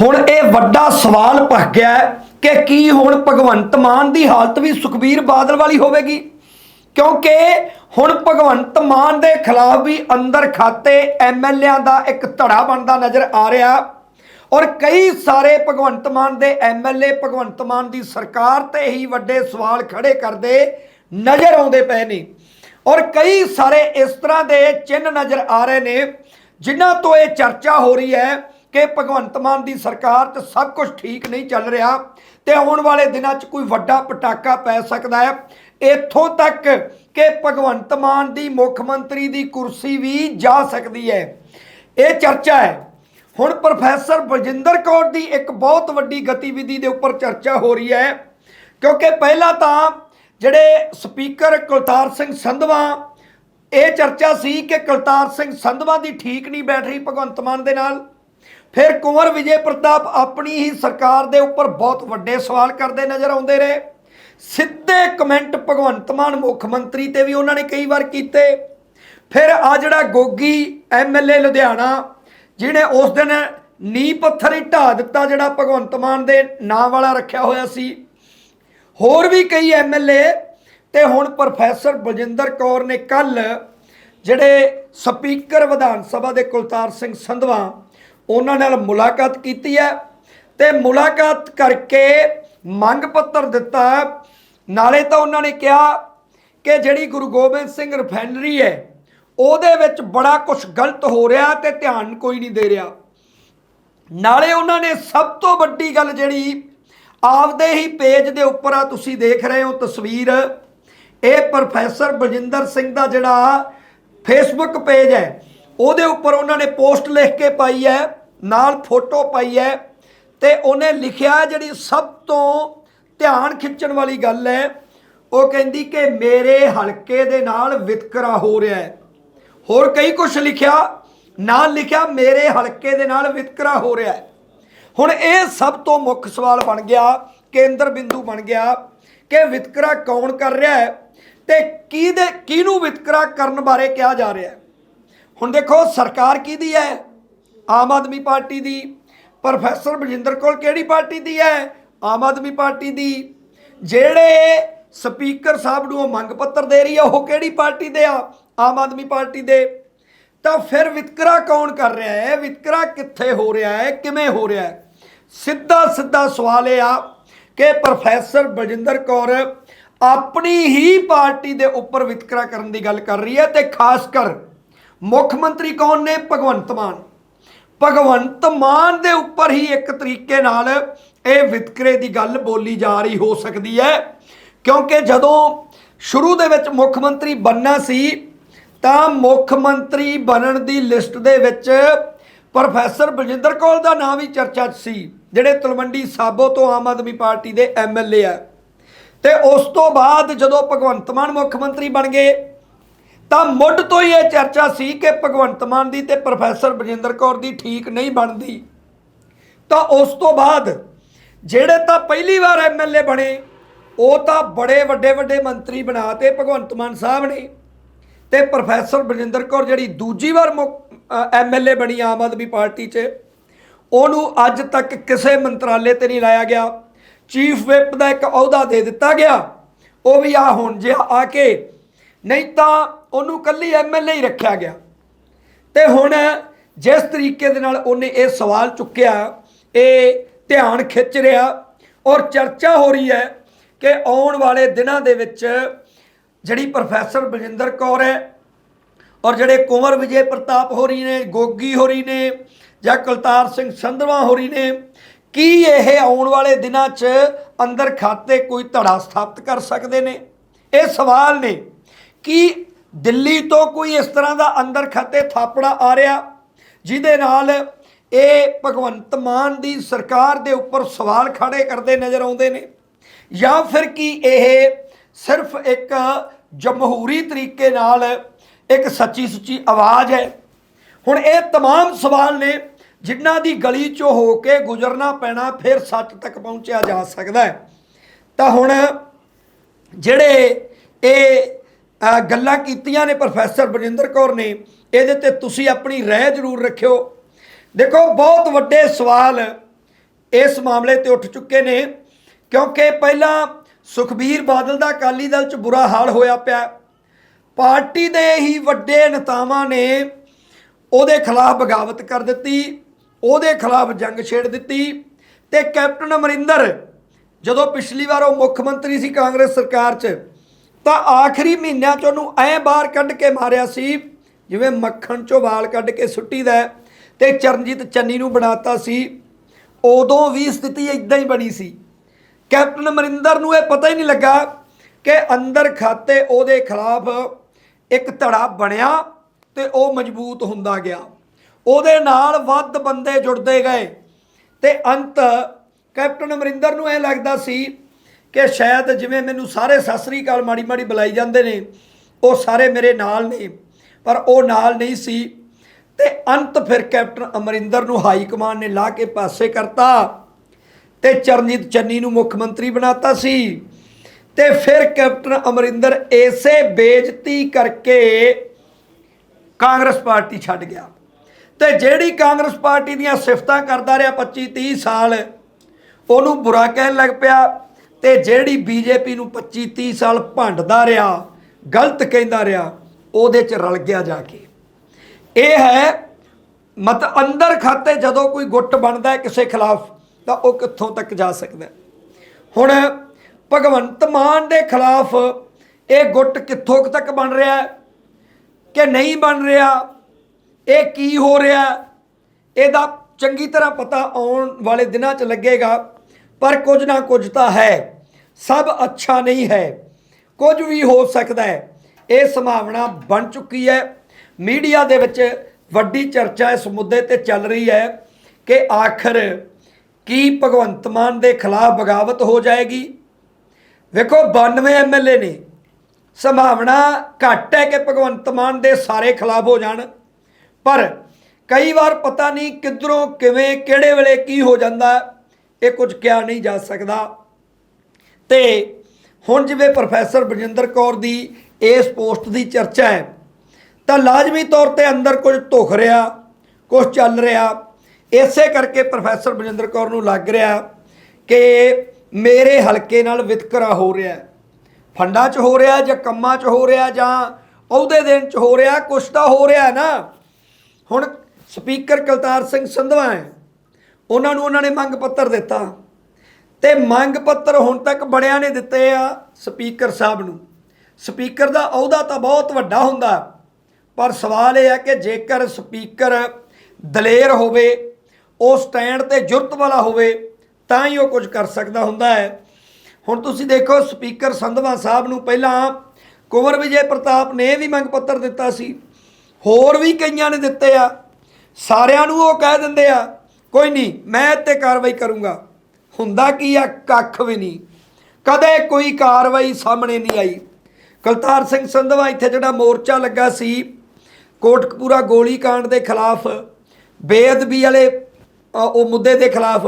ਹੁਣ ਇਹ ਵੱਡਾ ਸਵਾਲ ਭਖ ਗਿਆ ਕਿ ਕੀ ਹੁਣ ਭਗਵੰਤ ਮਾਨ ਦੀ ਹਾਲਤ ਵੀ ਸੁਖਬੀਰ ਬਾਦਲ ਵਾਲੀ ਹੋਵੇਗੀ? ਕਿਉਂਕਿ ਹੁਣ ਭਗਵੰਤ ਮਾਨ ਦੇ ਖਿਲਾਫ ਵੀ ਅੰਦਰ ਖਾਤੇ ਐਮਐਲਏਆਂ ਦਾ ਇੱਕ ਧੜਾ ਬਣਦਾ ਨਜ਼ਰ ਆ ਰਿਹਾ। ਔਰ ਕਈ ਸਾਰੇ ਭਗਵੰਤ ਮਾਨ ਦੇ ਐਮਐਲਏ ਭਗਵੰਤ ਮਾਨ ਦੀ ਸਰਕਾਰ ਤੇ ਹੀ ਵੱਡੇ ਸਵਾਲ ਖੜੇ ਕਰਦੇ ਨਜ਼ਰ ਆਉਂਦੇ ਪਏ ਨੇ। ਔਰ ਕਈ ਸਾਰੇ ਇਸ ਤਰ੍ਹਾਂ ਦੇ ਚਿੰਨ੍ਹ ਨਜ਼ਰ ਆ ਰਹੇ ਨੇ, ਜਿਨ੍ਹਾਂ ਤੋਂ ਇਹ ਚਰਚਾ ਹੋ ਰਹੀ ਹੈ ਕਿ ਭਗਵੰਤ ਮਾਨ ਦੀ ਸਰਕਾਰ 'ਚ ਸਭ ਕੁਝ ਠੀਕ ਨਹੀਂ ਚੱਲ ਰਿਹਾ ਤੇ ਆਉਣ ਵਾਲੇ ਦਿਨਾਂ 'ਚ ਕੋਈ ਵੱਡਾ ਪਟਾਕਾ ਪੈ ਸਕਦਾ ਹੈ। ਇੱਥੋਂ ਤੱਕ ਕਿ ਭਗਵੰਤ ਮਾਨ ਦੀ ਮੁੱਖ ਮੰਤਰੀ ਦੀ ਕੁਰਸੀ ਵੀ ਜਾ ਸਕਦੀ ਹੈ। ਇਹ ਚਰਚਾ ਹੈ। ਹੁਣ ਪ੍ਰੋਫੈਸਰ ਬਲਜਿੰਦਰ ਕੌਰ ਦੀ ਇੱਕ ਬਹੁਤ ਵੱਡੀ ਗਤੀਵਿਧੀ ਦੇ ਉੱਪਰ ਚਰਚਾ ਹੋ ਰਹੀ ਹੈ। ਕਿਉਂਕਿ ਪਹਿਲਾਂ ਤਾਂ ਜਿਹੜੇ ਸਪੀਕਰ ਕੁਲਤਾਰ ਸਿੰਘ ਸੰਧਵਾ, ਇਹ ਚਰਚਾ ਸੀ ਕਿ ਕੁਲਤਾਰ ਸਿੰਘ ਸੰਧਵਾ ਦੀ ਠੀਕ ਨਹੀਂ ਬੈਠ ਰਹੀ ਭਗਵੰਤ ਮਾਨ ਦੇ ਨਾਲ। ਫਿਰ ਕੁੰਵਰ ਵਿਜੇ ਪ੍ਰਤਾਪ ਆਪਣੀ ਹੀ ਸਰਕਾਰ ਦੇ ਉੱਪਰ ਬਹੁਤ ਵੱਡੇ ਸਵਾਲ ਕਰਦੇ ਨਜ਼ਰ ਆਉਂਦੇ ਰਹੇ। ਸਿੱਧੇ ਕਮੈਂਟ ਭਗਵੰਤ ਮਾਨ ਮੁੱਖ ਮੰਤਰੀ ਤੇ ਵੀ ਉਹਨਾਂ ਨੇ ਕਈ ਵਾਰ ਕੀਤੇ। ਫਿਰ ਆ ਜਿਹੜਾ ਗੋਗੀ ਐਮਐਲਏ ਲੁਧਿਆਣਾ, ਜਿਹਨੇ ਉਸ ਦਿਨ ਨੀ ਪੱਥਰ ਹੀ ਢਾ ਦਿੱਤਾ ਜਿਹੜਾ ਭਗਵੰਤ ਮਾਨ ਦੇ ਨਾਂ ਵਾਲਾ ਰੱਖਿਆ ਹੋਇਆ ਸੀ। ਹੋਰ ਵੀ ਕਈ ਐਮਐਲਏ ਤੇ ਹੁਣ ਪ੍ਰੋਫੈਸਰ ਬਲਜਿੰਦਰ ਕੌਰ ਨੇ ਕੱਲ ਜਿਹੜੇ ਸਪੀਕਰ ਵਿਧਾਨ ਸਭਾ ਦੇ ਕੁਲਤਾਰ ਸਿੰਘ ਸੰਧਵਾ ਉਹਨਾਂ ਨਾਲ ਮੁਲਾਕਾਤ ਕੀਤੀ ਹੈ ਤੇ ਮੁਲਾਕਾਤ ਕਰਕੇ ਮੰਗ ਪੱਤਰ ਦਿੱਤਾ। ਨਾਲੇ ਤਾਂ ਉਹਨਾਂ ਨੇ ਕਿਹਾ ਕਿ ਜਿਹੜੀ ਗੁਰੂ ਗੋਬਿੰਦ ਸਿੰਘ ਰਿਫਾਈਨਰੀ ਹੈ, ਉਹਦੇ ਵਿੱਚ ਬੜਾ ਕੁਝ ਗਲਤ ਹੋ ਰਿਹਾ ਤੇ ਧਿਆਨ ਕੋਈ ਨਹੀਂ ਦੇ ਰਿਹਾ। ਨਾਲੇ ਉਹਨਾਂ ਨੇ ਸਭ ਤੋਂ ਵੱਡੀ ਗੱਲ ਜਿਹੜੀ ਆਪਦੇ ਹੀ ਪੇਜ ਦੇ ਉੱਪਰ ਆ, ਤੁਸੀਂ ਦੇਖ ਰਹੇ ਹੋ ਤਸਵੀਰ। ਇਹ ਪ੍ਰੋਫੈਸਰ ਬਲਜਿੰਦਰ ਸਿੰਘ ਦਾ ਜਿਹੜਾ ਫੇਸਬੁੱਕ ਪੇਜ ਹੈ, ਉਹਦੇ ਉੱਪਰ ਉਹਨਾਂ ਨੇ ਪੋਸਟ ਲਿਖ ਕੇ ਪਾਈ ਹੈ। ਨਾਲ ਫੋਟੋ ਪਾਈ ਹੈ ਤੇ ਉਹਨੇ ਲਿਖਿਆ ਜਿਹੜੀ ਸਭ ਤੋਂ ਧਿਆਨ ਖਿੱਚਣ ਵਾਲੀ ਗੱਲ ਹੈ, ਉਹ ਕਹਿੰਦੀ ਕਿ ਮੇਰੇ ਹਲਕੇ ਦੇ ਨਾਲ ਵਿਤਕਰਾ ਹੋ ਰਿਹਾ ਹੈ। ਹੋਰ ਕਈ ਕੁਝ ਲਿਖਿਆ, ਨਾਲ ਲਿਖਿਆ, ਮੇਰੇ ਹਲਕੇ ਦੇ ਨਾਲ ਵਿਤਕਰਾ ਹੋ ਰਿਹਾ ਹੈ। ਹੁਣ ਇਹ ਸਭ ਤੋਂ ਮੁੱਖ ਸਵਾਲ ਬਣ ਗਿਆ, ਕੇਂਦਰ ਬਿੰਦੂ ਬਣ ਗਿਆ ਕਿ ਵਿਤਕਰਾ ਕੌਣ ਕਰ ਰਿਹਾ ਹੈ ਤੇ ਕਿਹਦੇ ਕਿਹਨੂੰ ਵਿਤਕਰਾ ਕਰਨ ਬਾਰੇ ਕਿਹਾ ਜਾ ਰਿਹਾ ਹੈ। ਹੁਣ ਦੇਖੋ, ਸਰਕਾਰ ਕਿਹਦੀ ਹੈ? ਆਮ ਆਦਮੀ ਪਾਰਟੀ ਦੀ। ਪ੍ਰੋਫੈਸਰ ਬਲਜਿੰਦਰ ਕੌਰ ਕਿਹੜੀ ਪਾਰਟੀ ਦੀ ਹੈ? ਆਮ ਆਦਮੀ ਪਾਰਟੀ ਦੀ। ਜਿਹੜੇ ਸਪੀਕਰ ਸਾਹਿਬ ਨੂੰ ਉਹ ਮੰਗ ਪੱਤਰ ਦੇ ਰਹੀ ਹੈ, ਉਹ ਕਿਹੜੀ ਪਾਰਟੀ ਦੇ ਆ? ਆਮ ਆਦਮੀ ਪਾਰਟੀ ਦੇ। ਤਾਂ ਫਿਰ ਵਿਤਕਰਾ ਕੌਣ ਕਰ ਰਿਹਾ ਹੈ? ਵਿਤਕਰਾ ਕਿੱਥੇ ਹੋ ਰਿਹਾ ਹੈ? ਕਿਵੇਂ ਹੋ ਰਿਹਾ ਹੈ? ਸਿੱਧਾ ਸਿੱਧਾ ਸਵਾਲ ਇਹ ਆ ਕਿ ਪ੍ਰੋਫੈਸਰ ਬਲਜਿੰਦਰ ਕੌਰ ਆਪਣੀ ਹੀ ਪਾਰਟੀ ਦੇ ਉੱਪਰ ਵਿਤਕਰਾ ਕਰਨ ਦੀ ਗੱਲ ਕਰ ਰਹੀ ਹੈ ਤੇ ਖਾਸ ਕਰ ਮੁੱਖ ਮੰਤਰੀ ਕੌਣ ਨੇ? ਭਗਵੰਤ ਮਾਨ। ਭਗਵੰਤ ਮਾਨ ਦੇ ਉੱਪਰ ਹੀ ਇੱਕ ਤਰੀਕੇ ਨਾਲ ਇਹ ਵਿਤਕਰੇ ਦੀ ਗੱਲ ਬੋਲੀ ਜਾ ਰਹੀ ਹੋ ਸਕਦੀ ਹੈ। ਕਿਉਂਕਿ ਜਦੋਂ ਸ਼ੁਰੂ ਦੇ ਵਿੱਚ ਮੁੱਖ ਮੰਤਰੀ ਬੰਨਾ ਸੀ, ਤਾਂ ਮੁੱਖ ਮੰਤਰੀ ਬਣਨ ਦੀ ਲਿਸਟ ਦੇ ਵਿੱਚ ਪ੍ਰੋਫੈਸਰ ਬਲਜਿੰਦਰ ਕੌਰ ਦਾ ਨਾਮ ਵੀ ਚਰਚਾ 'ਚ ਸੀ, ਜਿਹੜੇ ਤਲਵੰਡੀ ਸਾਬੋ ਤੋਂ ਆਮ ਆਦਮੀ ਪਾਰਟੀ ਦੇ ਐਮਐਲਏ ਆ। ਤੇ ਉਸ ਤੋਂ ਬਾਅਦ ਜਦੋਂ ਭਗਵੰਤ ਮਾਨ ਮੁੱਖ ਮੰਤਰੀ ਬਣ ਗਏ ਤਾਂ ਮੁੱਢ ਤੋਂ ਹੀ ਇਹ ਚਰਚਾ ਸੀ ਕਿ ਭਗਵੰਤ ਮਾਨ ਦੀ ਤੇ ਪ੍ਰੋਫੈਸਰ ਬਲਜਿੰਦਰ ਕੌਰ ਦੀ ਠੀਕ ਨਹੀਂ ਬਣਦੀ। ਤਾਂ ਉਸ ਤੋਂ ਬਾਅਦ ਜਿਹੜੇ ਤਾਂ ਪਹਿਲੀ ਵਾਰ ਐਮਐਲਏ ਬਣੇ, ਉਹ ਤਾਂ ਬੜੇ ਵੱਡੇ ਵੱਡੇ ਮੰਤਰੀ ਬਣਾਤੇ ਭਗਵੰਤ ਮਾਨ ਸਾਹਿਬ ਨੇ ਤੇ ਪ੍ਰੋਫੈਸਰ ਬਲਜਿੰਦਰ ਕੌਰ ਜਿਹੜੀ ਦੂਜੀ ਵਾਰ ਐਮਐਲਏ ਬਣੀ ਆਮ ਆਦਮੀ ਪਾਰਟੀ 'ਚ, ਉਹਨੂੰ ਅੱਜ ਤੱਕ ਕਿਸੇ ਮੰਤਰਾਲੇ ਤੇ ਨਹੀਂ ਲਾਇਆ ਗਿਆ। ਚੀਫ ਵਿਪ ਦਾ ਇੱਕ ਅਹੁਦਾ ਦੇ ਦਿੱਤਾ ਗਿਆ। ਉਹ ਵੀ ਆ ਹੁਣ ਜੇ ਆ ਕੇ, ਨਹੀਂ ਤਾਂ ਉਹਨੂੰ ਕੱਲੀ ਐਮਐਲਏ ਹੀ ਰੱਖਿਆ ਗਿਆ। ਤੇ ਹੁਣ ਜਿਸ ਤਰੀਕੇ ਦੇ ਨਾਲ ਉਹਨੇ ਇਹ ਸਵਾਲ ਚੁੱਕਿਆ, ਇਹ ਧਿਆਨ ਖਿੱਚ ਰਿਹਾ ਔਰ ਚਰਚਾ ਹੋ ਰਹੀ ਹੈ ਕਿ ਆਉਣ ਵਾਲੇ ਦਿਨਾਂ ਦੇ ਵਿੱਚ ਜਿਹੜੀ ਪ੍ਰੋਫੈਸਰ ਬਲਜਿੰਦਰ ਕੌਰ ਹੈ ਔਰ ਜਿਹੜੇ ਕੁੰਵਰ ਵਿਜੇ ਪ੍ਰਤਾਪ ਹੋ ਰਹੀ ਨੇ, ਗੋਗੀ ਹੋ ਰਹੀ ਨੇ ਜਾਂ ਕੁਲਤਾਰ ਸਿੰਘ ਸੰਧਵਾ ਹੋਰੀ ਨੇ, ਕੀ ਇਹ ਆਉਣ ਵਾਲੇ ਦਿਨਾਂ 'ਚ ਅੰਦਰ ਖਾਤੇ ਕੋਈ ਧੜਾ ਸਥਾਪਿਤ ਕਰ ਸਕਦੇ ਨੇ? ਇਹ ਸਵਾਲ ਨੇ। ਕਿ ਦਿੱਲੀ ਤੋਂ ਕੋਈ ਇਸ ਤਰ੍ਹਾਂ ਦਾ ਅੰਦਰ ਖਾਤੇ ਥਾਪੜਾ ਆ ਰਿਹਾ ਜਿਹਦੇ ਨਾਲ ਇਹ ਭਗਵੰਤ ਮਾਨ ਦੀ ਸਰਕਾਰ ਦੇ ਉੱਪਰ ਸਵਾਲ ਖੜੇ ਕਰਦੇ ਨਜ਼ਰ ਆਉਂਦੇ ਨੇ ਜਾਂ ਫਿਰ ਕੀ ਇਹ ਸਿਰਫ ਇੱਕ ਜਮਹੂਰੀ ਤਰੀਕੇ ਨਾਲ ਇੱਕ ਸੱਚੀ ਸੁੱਚੀ ਆਵਾਜ਼ ਹੈ ਹੁਣ ਇਹ तमाम ਸਵਾਲ ਨੇ ਜਿਨ੍ਹਾਂ ਦੀ ਗਲੀ ਚੋਂ ਹੋ ਕੇ ਗੁਜ਼ਰਨਾ ਪੈਣਾ ਫਿਰ ਸੱਚ ਤੱਕ ਪਹੁੰਚਿਆ ਜਾ ਸਕਦਾ ਹੈ ਤਾਂ ਹੁਣ ਜਿਹੜੇ ਇਹ ਅ, ਗੱਲਾਂ ਕੀਤੀਆਂ ਨੇ ਪ੍ਰੋਫੈਸਰ ਬਰਿੰਦਰ ਕੌਰ ਨੇ, ਇਹਦੇ ਤੇ ਤੁਸੀਂ ਆਪਣੀ ਰਾਏ ਜ਼ਰੂਰ ਰੱਖਿਓ। ਦੇਖੋ, ਬਹੁਤ ਵੱਡੇ ਸਵਾਲ ਇਸ ਮਾਮਲੇ ਤੇ ਉੱਠ ਚੁੱਕੇ ਨੇ, ਕਿਉਂਕਿ ਪਹਿਲਾਂ ਸੁਖਬੀਰ ਬਾਦਲ ਦਾ ਅਕਾਲੀ ਦਲ 'ਚ ਬੁਰਾ ਹਾਲ ਹੋਇਆ ਪਿਆ। ਪਾਰਟੀ ਦੇ ਹੀ ਵੱਡੇ ਨੇਤਾਵਾਂ ਨੇ ਉਹਦੇ ਖਿਲਾਫ ਬਗਾਵਤ ਕਰ ਦਿੱਤੀ, ਉਹਦੇ ਖਿਲਾਫ ਜੰਗ ਛੇੜ ਦਿੱਤੀ ਤੇ ਕੈਪਟਨ ਅਮਰਿੰਦਰ ਜਦੋਂ ਪਿਛਲੀ ਵਾਰ ਉਹ ਮੁੱਖ ਮੰਤਰੀ ਸੀ ਕਾਂਗਰਸ ਸਰਕਾਰ 'ਚ ਤਾਂ ਆਖਰੀ ਮਹੀਨਿਆਂ 'ਚ ਉਹਨੂੰ ਐ ਬਾਹਰ ਕੱਢ ਕੇ ਮਾਰਿਆ ਸੀ ਜਿਵੇਂ ਮੱਖਣ 'ਚੋਂ ਵਾਲ ਕੱਢ ਕੇ ਸੁੱਟੀਦਾ ਹੈ, ਤੇ ਚਰਨਜੀਤ ਚੰਨੀ ਨੂੰ ਬਣਾਤਾ ਸੀ। ਉਦੋਂ ਵੀ ਸਥਿਤੀ ਇਦਾਂ ਹੀ ਬਣੀ ਸੀ। ਕੈਪਟਨ ਅਮਰਿੰਦਰ ਨੂੰ ਇਹ ਪਤਾ ਹੀ ਨਹੀਂ ਲੱਗਾ ਕਿ ਅੰਦਰ ਖਾਤੇ ਉਹਦੇ ਖਿਲਾਫ ਇੱਕ ਧੜਾ ਬਣਿਆ ਤੇ ਉਹ ਮਜ਼ਬੂਤ ਹੁੰਦਾ ਗਿਆ। ਉਹਦੇ ਨਾਲ ਵੱਧ ਬੰਦੇ ਜੁੜਦੇ ਗਏ ਤੇ ਅੰਤ ਕੈਪਟਨ ਅਮਰਿੰਦਰ ਨੂੰ ਇਹ ਲੱਗਦਾ ਸੀ ਕਿ ਸ਼ਾਇਦ ਜਿਵੇਂ ਮੈਨੂੰ ਸਾਰੇ ਸਤਿ ਸ੍ਰੀ ਅਕਾਲ ਮਾੜੀ ਮਾੜੀ ਬੁਲਾਈ ਜਾਂਦੇ ਨੇ, ਉਹ ਸਾਰੇ ਮੇਰੇ ਨਾਲ ਨੇ, ਪਰ ਉਹ ਨਾਲ ਨਹੀਂ ਸੀ। ਤੇ ਅੰਤ ਫਿਰ ਕੈਪਟਨ ਅਮਰਿੰਦਰ ਨੂੰ ਹਾਈ ਕਮਾਨ ਨੇ ਲਾ ਕੇ ਪਾਸੇ ਕਰਤਾ ਤੇ ਚਰਨਜੀਤ ਚੰਨੀ ਨੂੰ ਮੁੱਖ ਮੰਤਰੀ ਬਣਾਤਾ ਸੀ। ਤੇ ਫਿਰ ਕੈਪਟਨ ਅਮਰਿੰਦਰ ਐਸੇ ਬੇਇੱਜ਼ਤੀ ਕਰਕੇ ਕਾਂਗਰਸ ਪਾਰਟੀ ਛੱਡ ਗਿਆ। ਤੇ ਜਿਹੜੀ ਕਾਂਗਰਸ ਪਾਰਟੀ ਦੀਆਂ ਸਿਫਤਾਂ ਕਰਦਾ ਰਿਹਾ 25 30 ਸਾਲ, ਉਹਨੂੰ ਬੁਰਾ ਕਹਿਣ ਲੱਗ ਪਿਆ। ਤੇ ਜਿਹੜੀ ਬੀਜੇਪੀ ਨੂੰ 25 30 ਸਾਲ ਭੰਡਦਾ ਰਿਹਾ, ਗਲਤ ਕਹਿੰਦਾ ਰਿਹਾ, ਉਹਦੇ ਚ ਰਲ ਗਿਆ ਜਾ ਕੇ। ਇਹ ਹੈ, ਮਤ ਅੰਦਰ ਖਾਤੇ ਜਦੋਂ ਕੋਈ ਗੁੱਟ ਬਣਦਾ ਕਿਸੇ ਖਿਲਾਫ, ਤਾਂ ਉਹ ਕਿੱਥੋਂ ਤੱਕ ਜਾ ਸਕਦਾ ਹੁਣ ਭਗਵੰਤ ਮਾਨ ਦੇ ਖਿਲਾਫ ਇਹ ਗੁੱਟ ਕਿੱਥੋਂ ਤੱਕ ਬਣ ਰਿਹਾ ਹੈ? ਕਿ ਨਹੀਂ ਬਣ ਰਿਹਾ? ਇਹ ਕੀ ਹੋ ਰਿਹਾ ਇਹਦਾ ਚੰਗੀ ਤਰ੍ਹਾਂ ਪਤਾ ਆਉਣ ਵਾਲੇ ਦਿਨਾਂ 'ਚ ਲੱਗੇਗਾ। ਪਰ ਕੁਝ ਨਾ ਕੁਝ ਤਾਂ ਹੈ। ਸਭ ਅੱਛਾ ਨਹੀਂ ਹੈ। ਕੁਝ ਵੀ ਹੋ ਸਕਦਾ ਹੈ। ਇਹ ਸੰਭਾਵਨਾ ਬਣ ਚੁੱਕੀ ਹੈ। ਮੀਡੀਆ ਦੇ ਵਿੱਚ ਵੱਡੀ ਚਰਚਾ ਇਸ ਮੁੱਦੇ ਤੇ ਚੱਲ ਰਹੀ ਹੈ ਕਿ ਆਖਰ ਕੀ ਭਗਵੰਤ ਮਾਨ ਦੇ ਖਿਲਾਫ ਬਗਾਵਤ ਹੋ ਜਾਏਗੀ। ਵੇਖੋ 92 ਐਮਐਲਏ ਨੇ ਸੰਭਾਵਨਾ ਘੱਟ ਹੈ ਕਿ ਭਗਵੰਤ ਮਾਨ ਦੇ ਸਾਰੇ ਖਿਲਾਫ ਹੋ ਜਾਣ। ਪਰ ਕਈ ਵਾਰ ਪਤਾ ਨਹੀਂ ਕਿੱਧਰੋਂ, ਕਿਵੇਂ, ਕਿਹੜੇ ਵੇਲੇ ਕੀ ਹੋ ਜਾਂਦਾ। ਇਹ ਕੁਝ ਕਿਹਾ ਨਹੀਂ ਜਾ ਸਕਦਾ। ਤੇ ਹੁਣ ਜਿਵੇਂ ਪ੍ਰੋਫੈਸਰ ਬਰਜਿੰਦਰ ਕੌਰ ਦੀ ਇਸ ਪੋਸਟ ਦੀ ਚਰਚਾ ਹੈ, ਤਾਂ ਲਾਜ਼ਮੀ ਤੌਰ ਤੇ ਅੰਦਰ ਕੁਝ ਧੁਖ ਰਿਹਾ, ਕੁਝ ਚੱਲ ਰਿਹਾ। ਇਸੇ ਕਰਕੇ ਪ੍ਰੋਫੈਸਰ ਬਰਜਿੰਦਰ ਕੌਰ ਨੂੰ ਲੱਗ ਰਿਹਾ ਕਿ ਮੇਰੇ ਹਲਕੇ ਨਾਲ ਵਿਤਕਰਾ ਹੋ ਰਿਹਾ ਹੈ। ਫੰਡਾਂ 'ਚ ਹੋ ਰਿਹਾ ਜਾਂ ਕੰਮਾਂ 'ਚ ਹੋ ਰਿਹਾ ਜਾਂ ਅਹੁਦੇ ਦੇਣ 'ਚ ਹੋ ਰਿਹਾ, ਕੁਛ ਤਾਂ ਹੋ ਰਿਹਾ ਨਾ। ਹੁਣ ਸਪੀਕਰ ਕਲਤਾਰ ਸਿੰਘ ਸੰਧਵਾ ਹੈ। ਉਹਨਾਂ ਨੂੰ ਉਹਨਾਂ ਨੇ ਮੰਗ ਪੱਤਰ ਦਿੱਤਾ। ਤੇ ਮੰਗ ਪੱਤਰ ਹੁਣ ਤੱਕ ਬੜਿਆਂ ਨੇ ਦਿੱਤੇ ਆ ਸਪੀਕਰ ਸਾਹਿਬ ਨੂੰ। ਸਪੀਕਰ ਦਾ ਅਹੁਦਾ ਤਾਂ ਬਹੁਤ ਵੱਡਾ ਹੁੰਦਾ, ਪਰ ਸਵਾਲ ਇਹ ਹੈ ਕਿ ਜੇਕਰ ਸਪੀਕਰ ਦਲੇਰ ਹੋਵੇ, ਉਹ ਸਟੈਂਡ ਤੇ ਜੁਰਤ ਵਾਲਾ ਹੋਵੇ, ਤਾਂ ਹੀ ਉਹ ਕੁਝ ਕਰ ਸਕਦਾ ਹੁੰਦਾ ਹੈ। ਹੁਣ ਤੁਸੀਂ ਦੇਖੋ, ਸਪੀਕਰ ਸੰਧਵਾ ਸਾਹਿਬ ਨੂੰ ਪਹਿਲਾਂ ਕੁੰਵਰ ਵਿਜੇ ਪ੍ਰਤਾਪ ਨੇ ਵੀ ਮੰਗ ਪੱਤਰ ਦਿੱਤਾ ਸੀ। ਹੋਰ ਵੀ ਕਈਆਂ ਨੇ ਦਿੱਤੇ ਆ। ਸਾਰਿਆਂ ਨੂੰ ਉਹ ਕਹਿ ਦਿੰਦੇ ਆ ਕੋਈ ਨਹੀਂ, ਮੈਂ ਤੇ ਕਾਰਵਾਈ ਕਰੂੰਗਾ। ਹੁੰਦਾ ਕੀ ਆ, ਕੱਖ ਵੀ ਨਹੀਂ। ਕਦੇ ਕੋਈ ਕਾਰਵਾਈ ਸਾਹਮਣੇ ਨਹੀਂ ਆਈ। ਕਲਤਾਰ ਸਿੰਘ ਸੰਧਵਾ ਇੱਥੇ ਜਿਹੜਾ ਮੋਰਚਾ ਲੱਗਾ ਸੀ, ਕੋਟਕਪੂਰਾ ਗੋਲੀ ਕਾਂਡ ਦੇ ਖਿਲਾਫ, ਬੇਅਦਬੀ ਵਾਲੇ ਉਹ ਮੁੱਦੇ ਦੇ ਖਿਲਾਫ,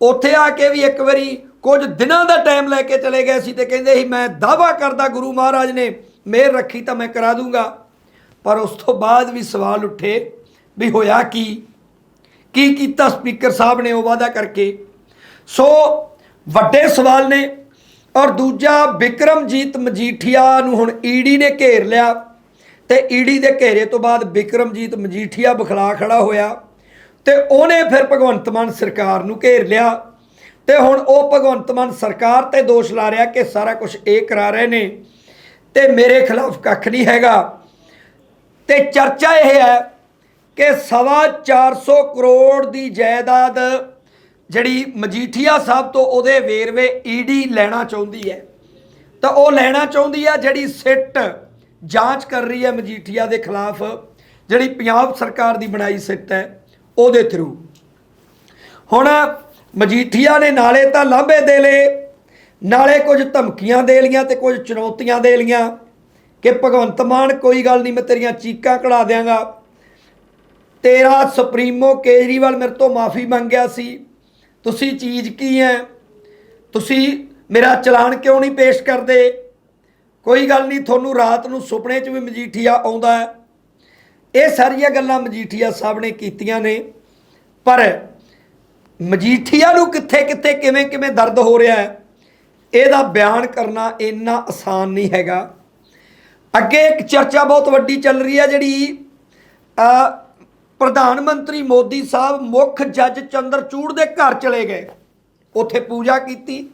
ਉੱਥੇ ਆ ਕੇ ਵੀ ਇੱਕ ਵਾਰੀ ਕੁਝ ਦਿਨਾਂ ਦਾ ਟਾਈਮ ਲੈ ਕੇ ਚਲੇ ਗਏ ਸੀ ਤੇ ਕਹਿੰਦੇ ਸੀ, ਮੈਂ ਦਾਵਾ ਕਰਦਾ ਗੁਰੂ ਮਹਾਰਾਜ ਨੇ ਮਿਹਰ ਰੱਖੀ ਤਾਂ ਮੈਂ ਕਰਾ ਦੂੰਗਾ। ਪਰ ਉਸ ਤੋਂ ਬਾਅਦ ਵੀ ਸਵਾਲ ਉੱਠੇ ਵੀ ਹੋਇਆ ਕੀ? ਕੀ ਕੀਤਾ ਸਪੀਕਰ ਸਾਹਿਬ ਨੇ ਉਹ ਵਾਅਦਾ ਕਰਕੇ? ਸੋ ਵੱਡੇ ਸਵਾਲ ਨੇ ਔਰ ਦੂਜਾ ਵਿਕਰਮਜੀਤ ਮਜੀਠੀਆ ਨੂੰ ਹੁਣ ਈਡੀ ਨੇ ਘੇਰ ਲਿਆ ਤੇ ਈਡੀ ਦੇ ਘੇਰੇ ਤੋਂ ਬਾਅਦ ਵਿਕਰਮਜੀਤ ਮਜੀਠੀਆ ਬਖਲਾ ਖੜਾ ਹੋਇਆ ਤੇ ਉਹਨੇ ਫਿਰ ਭਗਵੰਤ ਮਾਨ ਸਰਕਾਰ ਨੂੰ ਘੇਰ ਲਿਆ ਤੇ ਹੁਣ ਉਹ ਭਗਵੰਤ ਮਾਨ ਸਰਕਾਰ ਤੇ ਦੋਸ਼ ਲਾ ਰਿਹਾ ਕਿ ਸਾਰਾ ਕੁਝ ਇਹ ਕਰਾ ਰਹੇ ਨੇ ਤੇ ਮੇਰੇ ਖਿਲਾਫ ਕੱਖ ਨਹੀਂ ਹੈਗਾ ਤੇ ਚਰਚਾ ਇਹ ਹੈ ਕਿ ਸਵਾ 400 ਕਰੋੜ ਦੀ ਜਾਇਦਾਦ ਜਿਹੜੀ ਮਜੀਠੀਆ ਸਾਹਿਬ ਤੋਂ ਉਹਦੇ ਵੇਰਵੇ ਈਡੀ ਲੈਣਾ ਚਾਹੁੰਦੀ ਹੈ। ਤਾਂ ਉਹ ਲੈਣਾ ਚਾਹੁੰਦੀ ਹੈ ਜਿਹੜੀ ਸਿੱਟ ਜਾਂਚ ਕਰ ਰਹੀ ਹੈ ਮਜੀਠੀਆ ਦੇ ਖਿਲਾਫ, ਜਿਹੜੀ ਪੰਜਾਬ ਸਰਕਾਰ ਦੀ ਬਣਾਈ ਸਿੱਟ ਹੈ ਉਹਦੇ ਥਰੂ ਹੁਣ ਮਜੀਠੀਆ ਨੇ ਨਾਲੇ ਤਾਂ ਲਾਂਭੇ ਦੇ ਲਏ, ਨਾਲੇ ਕੁਝ ਧਮਕੀਆਂ ਦੇ ਲੀਆਂ ਤੇ ਕੁਝ ਚੁਣੌਤੀਆਂ ਦੇ ਲੀਆਂ ਕਿ ਭਗਵੰਤ ਮਾਨ ਕੋਈ ਗੱਲ ਨਹੀਂ, ਮੈਂ ਤੇਰੀਆਂ ਚੀਕਾਂ ਕਢਾ ਦਿਆਂਗਾ। ਤੇਰਾ ਸੁਪਰੀਮੋ ਕੇਜਰੀਵਾਲ ਮੇਰੇ ਤੋਂ ਮਾਫੀ ਮੰਗਿਆ ਸੀ। ਤੁਸੀਂ ਚੀਜ਼ ਕੀ ਹੈ ਤੁਸੀਂ ਮੇਰਾ ਚਲਾਨ ਕਿਉਂ ਨਹੀਂ ਪੇਸ਼ ਕਰਦੇ? ਕੋਈ ਗੱਲ ਨਹੀਂ, ਤੁਹਾਨੂੰ ਰਾਤ ਨੂੰ ਸੁਪਨੇ 'ਚ ਵੀ ਮਜੀਠੀਆ ਆਉਂਦਾ ਹੈ ਇਹ ਸਾਰੀਆਂ ਗੱਲਾਂ ਮਜੀਠੀਆ ਸਾਹਿਬ ਨੇ ਕੀਤੀਆਂ ਨੇ। ਪਰ ਮਜੀਠੀਆ ਨੂੰ ਕਿੱਥੇ ਕਿੱਥੇ ਕਿਵੇਂ ਕਿਵੇਂ ਦਰਦ ਹੋ ਰਿਹਾ ਹੈ ਇਹਦਾ ਬਿਆਨ ਕਰਨਾ ਇੰਨਾ ਆਸਾਨ ਨਹੀਂ ਹੈਗਾ। ਅੱਗੇ ਇੱਕ ਚਰਚਾ ਬਹੁਤ ਵੱਡੀ ਚੱਲ ਰਹੀ ਹੈ ਜਿਹੜੀ ਪ੍ਰਧਾਨ ਮੰਤਰੀ ਮੋਦੀ ਸਾਹਿਬ ਮੁੱਖ ਜੱਜ ਚੰਦਰਚੂੜ ਦੇ ਘਰ ਚਲੇ ਗਏ। ਉੱਥੇ ਪੂਜਾ ਕੀਤੀ।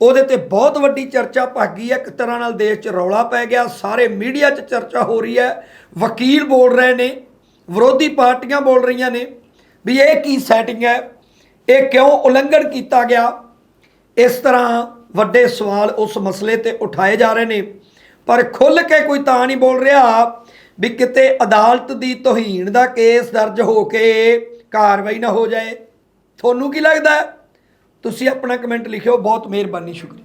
ਉਹਦੇ ਤੇ ਬਹੁਤ ਵੱਡੀ ਚਰਚਾ ਭਾਗੀ ਹੈ। ਇੱਕ ਤਰ੍ਹਾਂ ਨਾਲ ਦੇਸ਼ 'ਚ ਰੌਲਾ ਪੈ ਗਿਆ। ਸਾਰੇ ਮੀਡੀਆ 'ਚ ਚਰਚਾ ਹੋ ਰਹੀ ਹੈ। ਵਕੀਲ ਬੋਲ ਰਹੇ ਨੇ। ਵਿਰੋਧੀ ਪਾਰਟੀਆਂ ਬੋਲ ਰਹੀਆਂ ਨੇ ਵੀ ਇਹ ਕੀ ਸੈਟਿੰਗ ਹੈ? ਇਹ ਕਿਉਂ ਉਲੰਘਣ ਕੀਤਾ ਗਿਆ? ਇਸ ਤਰ੍ਹਾਂ ਵੱਡੇ ਸਵਾਲ ਉਸ ਮਸਲੇ ਤੇ ਉਠਾਏ ਜਾ ਰਹੇ ਨੇ। ਪਰ ਖੁੱਲ ਕੇ ਕੋਈ ਤਾਂ ਨਹੀਂ ਬੋਲ ਰਿਹਾ। ਵੀ ਕਿਤੇ ਅਦਾਲਤ ਦੀ ਤੋਹੀਣ ਦਾ ਕੇਸ ਦਰਜ ਹੋ ਕੇ ਕਾਰਵਾਈ ਨਾ ਹੋ ਜਾਏ। ਤੁਹਾਨੂੰ ਕੀ ਲੱਗਦਾ? ਤੁਸੀਂ ਆਪਣਾ ਕਮੈਂਟ ਲਿਖਿਓ, ਬਹੁਤ ਮਿਹਰਬਾਨੀ, ਸ਼ੁਕਰੀਆ।